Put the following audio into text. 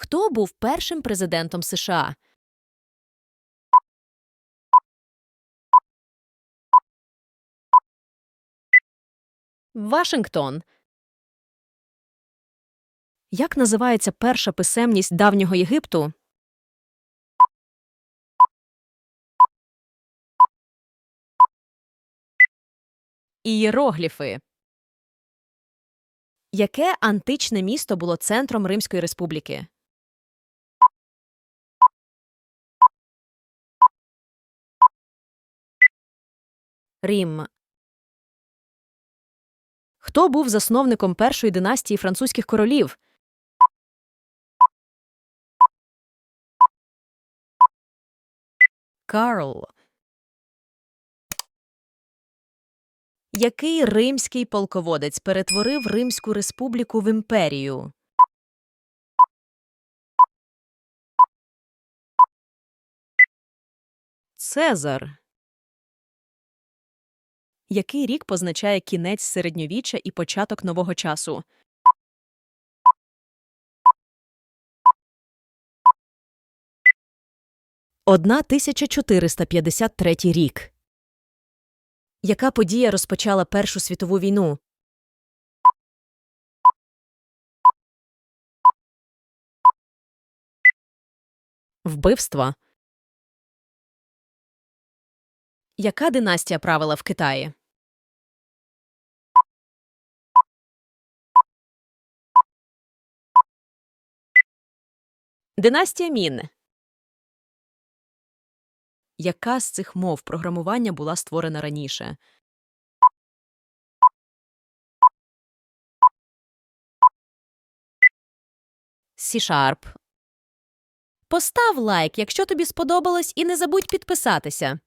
Хто був першим президентом США? Вашингтон. Як називається перша писемність давнього Єгипту? Ієрогліфи. Яке античне місто було центром Римської республіки? Рим. Хто був засновником першої династії французьких королів? Карл. Який римський полководець перетворив Римську республіку в імперію? Цезар. Який рік позначає кінець середньовіччя і початок нового часу? Одна 1453 рік. Яка подія розпочала Першу світову війну? Вбивства. Яка династія правила в Китаї? Династія Мін. Яка з цих мов програмування була створена раніше? C-Sharp. Постав лайк, якщо тобі сподобалось, і не забудь підписатися.